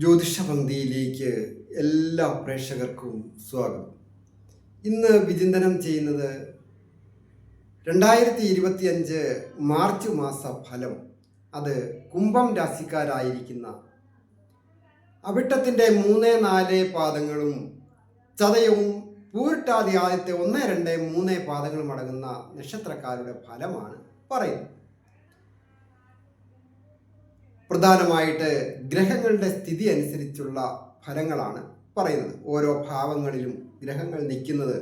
ജ്യോതിഷപന്തിയിലേക്ക് എല്ലാ പ്രേക്ഷകർക്കും സ്വാഗതം. ഇന്ന് വിചിന്തനം ചെയ്യുന്നത് രണ്ടായിരത്തി ഇരുപത്തി അഞ്ച് മാർച്ച് മാസ ഫലം അത് കുംഭം രാശിക്കാരായിരിക്കുന്ന അവിട്ടത്തിന്റെ മൂന്ന് നാല് പാദങ്ങളും ചതയവും പൂരിട്ടാതി ആദ്യത്തെ ഒന്ന് രണ്ട് മൂന്ന് പാദങ്ങളും അടങ്ങുന്ന നക്ഷത്രക്കാരുടെ ഫലമാണ് പറയുന്നത്. പ്രധാനമായിട്ട് ഗ്രഹങ്ങളുടെ സ്ഥിതി അനുസരിച്ചുള്ള ഫലങ്ങളാണ് പറയുന്നത്. ഓരോ ഭാവങ്ങളിലും ഗ്രഹങ്ങൾ നിൽക്കുന്നത്.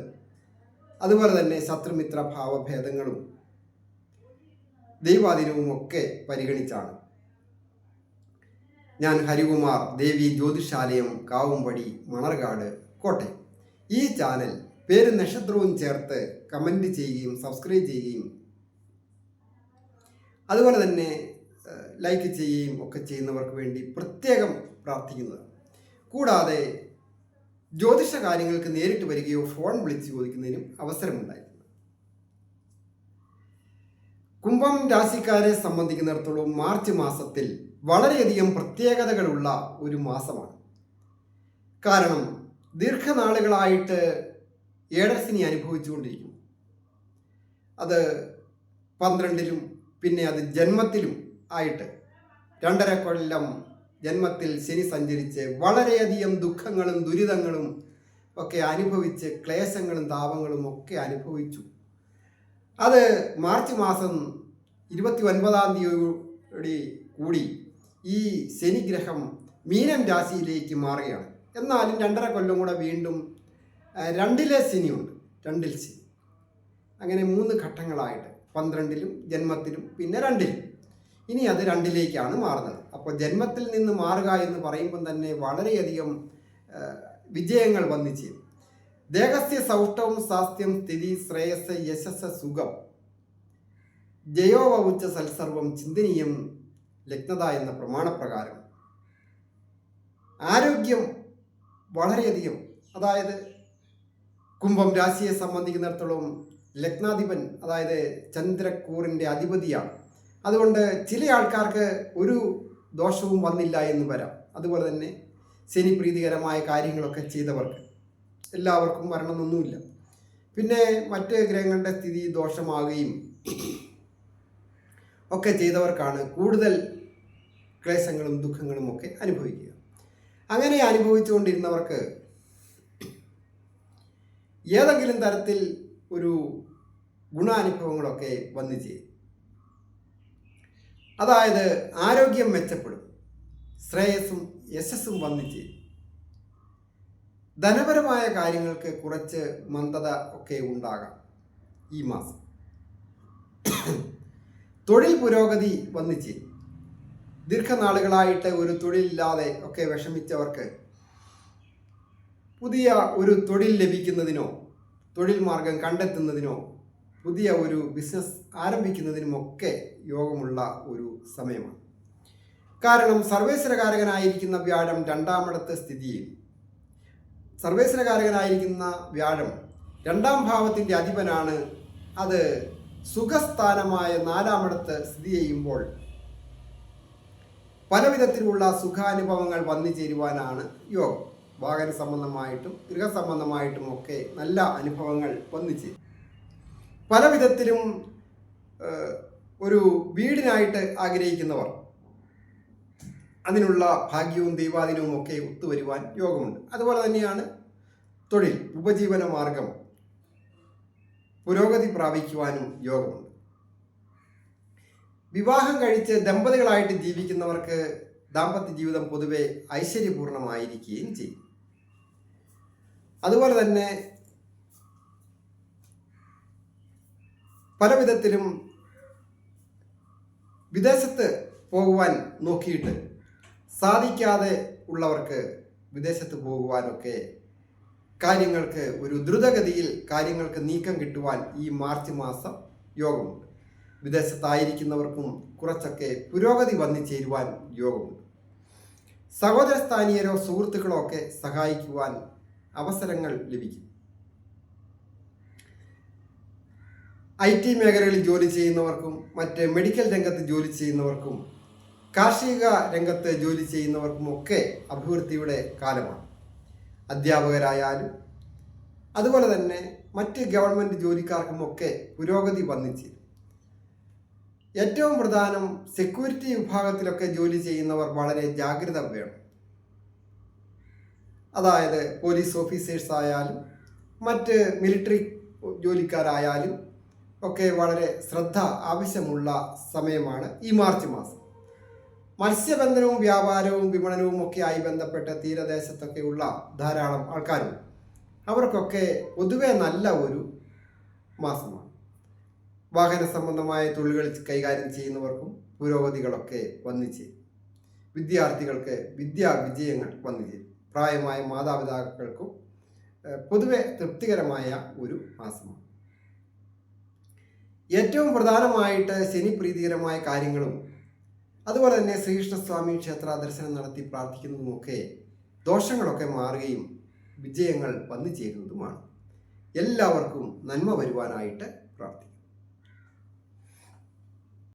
അതുപോലെ തന്നെ ശത്രുമിത്ര ഭാവഭേദങ്ങളും ദൈവാധീനവും ഒക്കെ പരിഗണിച്ചാണ്. ഞാൻ ഹരികുമാർ ദേവി ജ്യോതിഷാലയം കാവുംപടി മണർകാട് കോട്ടയം. ഈ ചാനൽ പേര് നക്ഷത്രവും ചേർത്ത് കമന്റ് ചെയ്യുകയും സബ്സ്ക്രൈബ് ചെയ്യുകയും അതുപോലെ തന്നെ ലൈക്ക് ചെയ്യുകയും ഒക്കെ ചെയ്യുന്നവർക്ക് വേണ്ടി പ്രത്യേകം പ്രാർത്ഥിക്കുന്നത് കൂടാതെ ജ്യോതിഷ കാര്യങ്ങൾക്ക് നേരിട്ട് വരികയോ ഫോൺ വിളിച്ച് ചോദിക്കുന്നതിനും അവസരമുണ്ടായിരുന്നു. കുംഭം രാശിക്കാരെ സംബന്ധിക്കുന്നിടത്തോളം മാർച്ച് മാസത്തിൽ വളരെയധികം പ്രത്യേകതകളുള്ള ഒരു മാസമാണ്. കാരണം ദീർഘനാളുകളായിട്ട് ഏഴരശിനി അനുഭവിച്ചുകൊണ്ടിരിക്കുന്നു. അത് പന്ത്രണ്ടിലും പിന്നെ അത് ജന്മത്തിലും ആയിട്ട് രണ്ടര കൊല്ലം ജന്മത്തിൽ ശനി സഞ്ചരിച്ച് വളരെയധികം ദുഃഖങ്ങളും ദുരിതങ്ങളും ഒക്കെ അനുഭവിച്ച് ക്ലേശങ്ങളും താപങ്ങളും ഒക്കെ അനുഭവിച്ചു. അത് മാർച്ച് മാസം ഇരുപത്തി ഒൻപതാം തീയതി കൂടി ഈ ശനിഗ്രഹം മീനം രാശിയിലേക്ക് മാറുകയാണ്. എന്നാലും രണ്ടര കൊല്ലം കൂടെ വീണ്ടും രണ്ടിലെ ശനിയുണ്ട്. രണ്ടിൽ ശനി. അങ്ങനെ മൂന്ന് ഘട്ടങ്ങളായിട്ട്. പന്ത്രണ്ടിലും ജന്മത്തിലും പിന്നെ രണ്ടിലും. ഇനി അത് രണ്ടിലേക്കാണ് മാറുന്നത്. അപ്പോൾ ജന്മത്തിൽ നിന്ന് മാറുക എന്ന് പറയുമ്പം തന്നെ വളരെയധികം വിജയങ്ങൾ വന്നു ചെയ്യും ദേഹസ്യ സൗഷ്ടവും സാസ്ത്യം സ്ഥിതി ശ്രേയസ് യശസ് സുഖം. ജയോവവുച്ച സൽസർവം ചിന്തനീയം ലഗ്നത എന്ന പ്രമാണപ്രകാരം. ആരോഗ്യം വളരെയധികം അതായത് കുംഭം രാശിയെ സംബന്ധിക്കുന്നിടത്തോളം ലഗ്നാധിപൻ അതായത് ചന്ദ്രക്കൂറിന്റെ അധിപതിയാണ്. അതുകൊണ്ട് ചില ആൾക്കാർക്ക് ഒരു ദോഷവും വന്നില്ല എന്ന് വരാം. അതുപോലെ തന്നെ ശനി പ്രീതികരമായ കാര്യങ്ങളൊക്കെ ചെയ്തവർക്ക് എല്ലാവർക്കും വരണമെന്നൊന്നുമില്ല. പിന്നെ മറ്റ് ഗ്രഹങ്ങളുടെ സ്ഥിതി ദോഷമാകുകയും ഒക്കെ ചെയ്തവർക്കാണ് കൂടുതൽ ക്ലേശങ്ങളും ദുഃഖങ്ങളും ഒക്കെ അനുഭവിക്കുക. അങ്ങനെ അനുഭവിച്ചുകൊണ്ടിരുന്നവർക്ക് ഏതെങ്കിലും തരത്തിൽ ഒരു ഗുണാനുഭവങ്ങളൊക്കെ വന്നു ചെയ്യും അതായത് ആരോഗ്യം മെച്ചപ്പെടും. ശ്രേയസ്സും യശസ്സും വന്നു ചേരും ധനപരമായ കാര്യങ്ങൾക്ക് കുറച്ച് മന്ദത ഒക്കെ ഉണ്ടാകാം ഈ മാസം. തൊഴിൽ പുരോഗതി വന്നു ചേരും ദീർഘനാളുകളായിട്ട് ഒരു തൊഴിലില്ലാതെ ഒക്കെ വിഷമിച്ചവർക്ക് പുതിയ ഒരു തൊഴിൽ ലഭിക്കുന്നതിനോ തൊഴിൽ മാർഗം കണ്ടെത്തുന്നതിനോ പുതിയ ഒരു ബിസിനസ് ആരംഭിക്കുന്നതിനുമൊക്കെ യോഗമുള്ള ഒരു സമയമാണ്. കാരണം സർവേശ്വരകാരകനായിരിക്കുന്ന വ്യാഴം രണ്ടാമിടത്ത് സ്ഥിതിയിൽ. സർവേശ്വരകാരകനായിരിക്കുന്ന വ്യാഴം രണ്ടാം ഭാവത്തിന്റെ അധിപനാണ്. അത് സുഖസ്ഥാനമായ നാലാമിടത്ത് സ്ഥിതി ചെയ്യുമ്പോൾ പലവിധത്തിലുള്ള സുഖാനുഭവങ്ങൾ വന്നു ചേരുവാനാണ് യോഗം. വാഹന സംബന്ധമായിട്ടും ഗൃഹസംബന്ധമായിട്ടും ഒക്കെ നല്ല അനുഭവങ്ങൾ വന്നു ചേരും. പല വിധത്തിലും ഒരു വീടിനായിട്ട് ആഗ്രഹിക്കുന്നവർ. അതിനുള്ള ഭാഗ്യവും ദൈവാധീനവും ഒക്കെ ഒത്തുവരുവാൻ യോഗമുണ്ട്. അതുപോലെ തന്നെയാണ് തൊഴിൽ ഉപജീവന മാർഗം പുരോഗതി പ്രാപിക്കുവാനും യോഗമുണ്ട്. വിവാഹം കഴിച്ച് ദമ്പതികളായിട്ട് ജീവിക്കുന്നവർക്ക് ദാമ്പത്യ ജീവിതം പൊതുവെ ഐശ്വര്യപൂർണമായിരിക്കുകയും ചെയ്യും. അതുപോലെ തന്നെ പല വിധത്തിലും വിദേശത്ത് പോകുവാൻ നോക്കിയിട്ട് സാധിക്കാതെ ഉള്ളവർക്ക് വിദേശത്ത് പോകുവാനൊക്കെ കാര്യങ്ങൾക്ക് ഒരു ദ്രുതഗതിയിൽ കാര്യങ്ങൾക്ക് നീക്കം കിട്ടുവാൻ ഈ മാർച്ച് മാസം യോഗമുണ്ട്. വിദേശത്തായിരിക്കുന്നവർക്കും കുറച്ചൊക്കെ പുരോഗതി വന്നു ചേരുവാൻ യോഗമുണ്ട്. സഹോദര സ്ഥാനീയരോ സുഹൃത്തുക്കളോ ഒക്കെ സഹായിക്കുവാൻ അവസരങ്ങൾ ലഭിക്കും. ഐ ടി മേഖലകളിൽ ജോലി ചെയ്യുന്നവർക്കും മറ്റ് മെഡിക്കൽ രംഗത്ത് ജോലി ചെയ്യുന്നവർക്കും കാർഷിക രംഗത്ത് ജോലി ചെയ്യുന്നവർക്കും ഒക്കെ അഭിവൃദ്ധിയുടെ കാലമാണ്. അധ്യാപകരായാലും അതുപോലെ തന്നെ മറ്റ് ഗവൺമെന്റ് ജോലിക്കാർക്കുമൊക്കെ പുരോഗതി വന്നിച്ച് ഏറ്റവും പ്രധാനം സെക്യൂരിറ്റി വിഭാഗത്തിലൊക്കെ ജോലി ചെയ്യുന്നവർ വളരെ ജാഗ്രത വേണം. അതായത് പോലീസ് ഓഫീസേഴ്സ് ആയാലും മറ്റ് മിലിറ്ററി ജോലിക്കാരായാലും ഒക്കെ വളരെ ശ്രദ്ധ ആവശ്യമുള്ള സമയമാണ് ഈ മാർച്ച് മാസം. മത്സ്യബന്ധനവും വ്യാപാരവും വിപണനവും ഒക്കെ ആയി ബന്ധപ്പെട്ട തീരദേശത്തൊക്കെയുള്ള ധാരാളം ആൾക്കാരുണ്ട് അവർക്കൊക്കെ പൊതുവെ നല്ല ഒരു മാസമാണ്. വാഹന സംബന്ധമായ തൊഴിലുകൾ കൈകാര്യം ചെയ്യുന്നവർക്കും പുരോഗതികളൊക്കെ വന്നിച്ചേരും വിദ്യാർത്ഥികൾക്ക് വിദ്യാ വിജയങ്ങൾ വന്നുചേരും പ്രായമായ മാതാപിതാക്കൾക്കും പൊതുവെ തൃപ്തികരമായ ഒരു മാസമാണ്. ഏറ്റവും പ്രധാനമായിട്ട് ശനി പ്രീതികരമായ കാര്യങ്ങളും അതുപോലെ തന്നെ ശ്രീകൃഷ്ണസ്വാമി ക്ഷേത്ര ദർശനം നടത്തി പ്രാർത്ഥിക്കുന്നതുമൊക്കെ ദോഷങ്ങളൊക്കെ മാറുകയും വിജയങ്ങൾ വന്നു ചേരുന്നതുമാണ് എല്ലാവർക്കും നന്മ വരുവാനായിട്ട് പ്രാർത്ഥിക്കുന്നു.